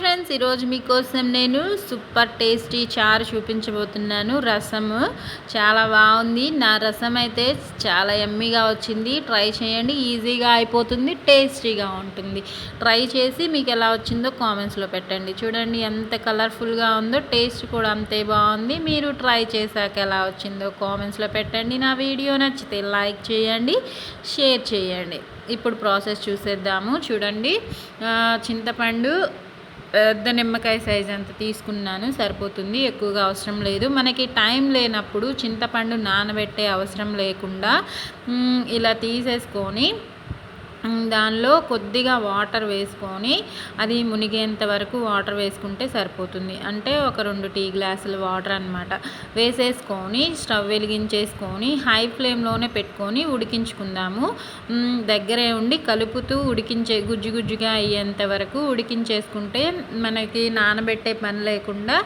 Friends ఈరోజు మీకోసం నేను సూపర్ టేస్టీ చారు చూపించబోతున్నాను. రసము చాలా బాగుంది. నా రసం అయితే చాలా ఎమ్మీగా వచ్చింది. ట్రై చేయండి. ఈజీగా అయిపోతుంది టేస్టీగా ఉంటుంది. ట్రై చేసి మీకు ఎలా వచ్చిందో కామెంట్స్లో పెట్టండి. చూడండి ఎంత కలర్ఫుల్గా ఉందో టేస్ట్ కూడా అంతే బాగుంది. మీరు ట్రై చేశాక ఎలా వచ్చిందో కామెంట్స్లో పెట్టండి. నా వీడియో నచ్చితే లైక్ చేయండి షేర్ చేయండి. ఇప్పుడు ప్రాసెస్ చూసేద్దాము. చూడండి చింతపండు పెద్ద నిమ్మకాయ సైజ్ అంత తీసుకున్నాను సరిపోతుంది ఎక్కువగా అవసరం లేదు. మనకి టైం లేనప్పుడు చింతపండు నానబెట్టే అవసరం లేకుండా ఇలా తీసేసుకొని దానిలో కొద్దిగా వాటర్ వేసుకొని అది మునిగేంత వరకు వాటర్ వేసుకుంటే సరిపోతుంది. అంటే ఒక రెండు టీ గ్లాసుల వాటర్ అనమాట వేసేసుకొని స్టవ్ వెలిగించేసుకొని హై ఫ్లేమ్లోనే పెట్టుకొని ఉడికించుకుందాము. దగ్గరే ఉండి కలుపుతూ ఉడికించే గుజ్జు గుజ్జుగా అయ్యేంత వరకు ఉడికించేసుకుంటే మనకి నానబెట్టే పని లేకుండా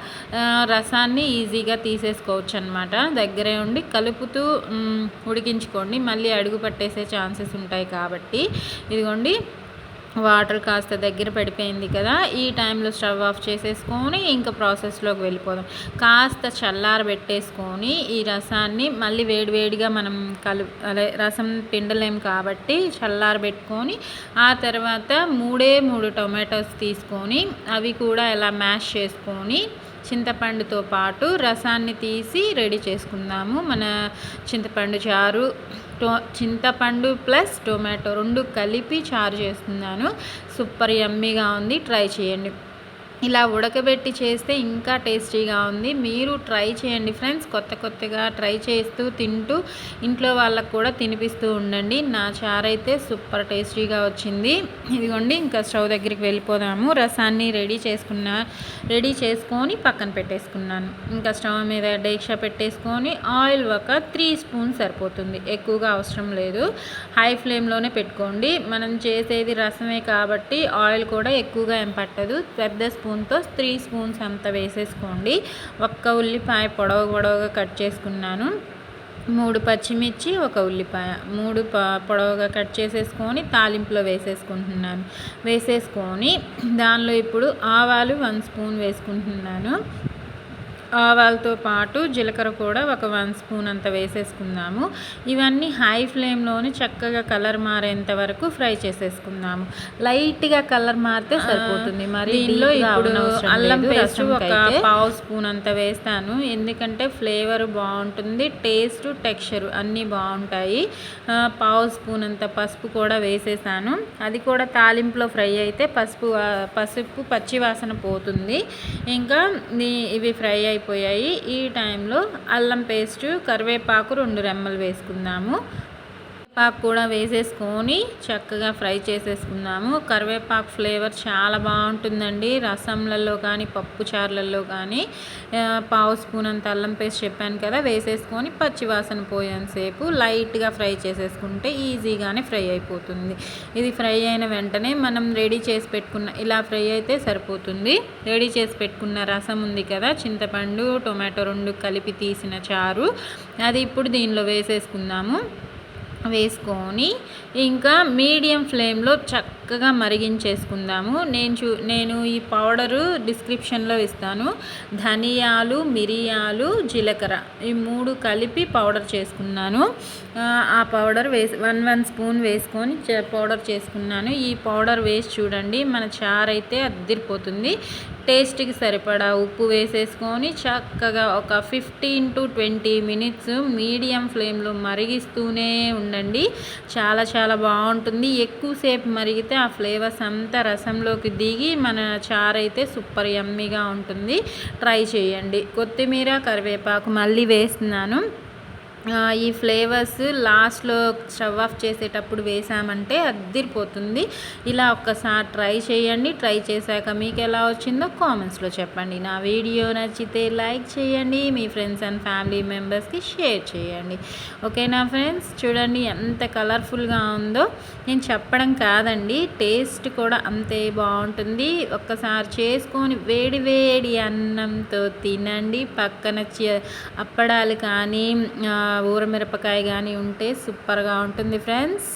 రసాన్ని ఈజీగా తీసేసుకోవచ్చు అనమాట దగ్గరే ఉండి కలుపుతూ ఉడికించుకోండి. మళ్ళీ అడుగు పట్టేసే ఛాన్సెస్ ఉంటాయి కాబట్టి. ఇదిగోండి వాటర్ కాస్త దగ్గర పడిపోయింది కదా ఈ టైంలో స్టవ్ ఆఫ్ చేసేసుకొని ఇంకా ప్రాసెస్లోకి వెళ్ళిపోదాం. కాస్త చల్లారబెట్టేసుకొని ఈ రసాన్ని మళ్ళీ వేడివేడిగా మనం కలు అదే రసం పిండలేం కాబట్టి చల్లారబెట్టుకొని ఆ తర్వాత మూడే మూడు టొమాటోస్ తీసుకొని అవి కూడా ఇలా మ్యాష్ చేసుకొని చింతపండుతో పాటు రసాన్ని తీసి రెడీ చేసుకుందాము. మన చింతపండు చారు టో చింతపండు ప్లస్ టొమాటో రెండు కలిపి చారు చేస్తున్నాను. సూపర్ యమ్మీగా ఉంది. ట్రై చేయండి. ఇలా ఉడకబెట్టి చేస్తే ఇంకా టేస్టీగా ఉంది. మీరు ట్రై చేయండి ఫ్రెండ్స్. కొత్త కొత్తగా ట్రై చేస్తూ తింటూ ఇంట్లో వాళ్ళకు కూడా తినిపిస్తూ ఉండండి. నా చారు అయితే సూపర్ టేస్టీగా వచ్చింది. ఇదిగోండి ఇంకా స్టవ్ దగ్గరికి వెళ్ళిపోదాము. రసాన్ని రెడీ చేసుకున్న రెడీ చేసుకొని పక్కన పెట్టేసుకున్నాను. ఇంకా స్టవ్ మీద డేక్షా పెట్టేసుకొని ఆయిల్ ఒక త్రీ స్పూన్ సరిపోతుంది. ఎక్కువగా అవసరం లేదు. హై ఫ్లేమ్లోనే పెట్టుకోండి. మనం చేసేది రసమే కాబట్టి ఆయిల్ కూడా ఎక్కువగా ఏం పట్టదు. పెద్ద స్పూన్తో త్రీ స్పూన్స్ అంత వేసేసుకోండి. ఒక్క ఉల్లిపాయ పొడవ పొడవుగా కట్ చేసుకున్నాను. మూడు పచ్చిమిర్చి ఒక ఉల్లిపాయ మూడు పొడవుగా కట్ చేసేసుకొని తాలింపులో వేసేసుకుంటున్నాను. వేసేసుకొని దానిలో ఇప్పుడు ఆవాలు వన్ స్పూన్ వేసుకుంటున్నాను. ఆవాలతో పాటు జీలకర్ర కూడా ఒక వన్ స్పూన్ అంత వేసేసుకుందాము. ఇవన్నీ హై ఫ్లేమ్లోని చక్కగా కలర్ మారేంత వరకు ఫ్రై చేసేసుకుందాము. లైట్గా కలర్ మారితే సరిపోతుంది. మరి దీనిలో ఇప్పుడు అల్లం పేస్ట్ ఒక పావు స్పూన్ అంత వేస్తాను. ఎందుకంటే ఫ్లేవర్ బాగుంటుంది టేస్ట్ టెక్స్చర్ అన్నీ బాగుంటాయి. పావు స్పూన్ అంత పసుపు కూడా వేసేసాను. అది కూడా తాలింపులో ఫ్రై అయితే పసుపు పసుపు పచ్చి వాసన పోతుంది. ఇంకా ఇవి ఫ్రై అయిపోయి అయిపోయాయి ఈ టైంలో అల్లం పేస్టు కరివేపాకు రెండు రెమ్మలు వేసుకుందాము. కరివేపాకు కూడా వేసేసుకొని చక్కగా ఫ్రై చేసేసుకుందాము కరివేపాకు ఫ్లేవర్ చాలా బాగుంటుందండి. రసంలలో కానీ పప్పు చారులలో కానీ పావు స్పూన్ అంత అల్లం పేస్ట్ చెప్పాను కదా వేసేసుకొని పచ్చివాసన పోయేంతసేపు లైట్గా ఫ్రై చేసేసుకుంటే ఈజీగానే ఫ్రై అయిపోతుంది. ఇది ఫ్రై అయిన వెంటనే మనం రెడీ చేసి పెట్టుకున్న ఇలా ఫ్రై అయితే సరిపోతుంది. రెడీ చేసి పెట్టుకున్న రసం ఉంది కదా చింతపండు టొమాటో రెండు కలిపి తీసిన చారు అది ఇప్పుడు దీనిలో వేసేసుకుందాము. వేసుకొని ఇంకా మీడియం ఫ్లేమ్లో చక్కగా మరిగించేసుకుందాము. నేను చూ నేను ఈ పౌడరు డిస్క్రిప్షన్లో ఇస్తాను. ధనియాలు మిరియాలు జీలకర్ర ఈ మూడు కలిపి పౌడర్ చేసుకున్నాను. ఆ పౌడర్ వేసి వన్ వన్ స్పూన్ వేసుకొని పౌడర్ చేసుకున్నాను. ఈ పౌడర్ వేసి చూడండి మన చారు అయితే అద్దిరిపోతుంది. టేస్ట్కి సరిపడా ఉప్పు వేసేసుకొని చక్కగా ఒక fifteen to twenty minutes medium ఫ్లేమ్లో మరిగిస్తూనే ఉండండి చాలా చాలా బాగుంటుంది. ఎక్కువసేపు మరిగితే ఆ ఫ్లేవర్స్ అంతా రసంలోకి దిగి మన చారు అయితే సూపర్ యమ్మీగా ఉంటుంది. ట్రై చేయండి. కొత్తిమీర కరివేపాకు మళ్ళీ వేస్తున్నాను. ఈ ఫ్లేవర్స్ లాస్ట్లో స్టవ్ ఆఫ్ చేసేటప్పుడు వేసామంటే అద్దిరిపోతుంది ఇలా ఒక్కసారి ట్రై చేయండి. ట్రై చేశాక మీకు ఎలా వచ్చిందో కామెంట్స్లో చెప్పండి. నా వీడియో నచ్చితే లైక్ చేయండి. మీ ఫ్రెండ్స్ అండ్ ఫ్యామిలీ మెంబర్స్కి షేర్ చేయండి. ఓకేనా ఫ్రెండ్స్? చూడండి ఎంత కలర్ఫుల్గా ఉందో. నేను చెప్పడం కాదండి. టేస్ట్ కూడా అంతే బాగుంటుంది. ఒక్కసారి చేసుకొని వేడి వేడి అన్నంతో తినండి. పక్కన అప్పడాలు కానీ ఊరమిరపకాయ కానీ ఉంటే సూపర్గా ఉంటుంది ఫ్రెండ్స్.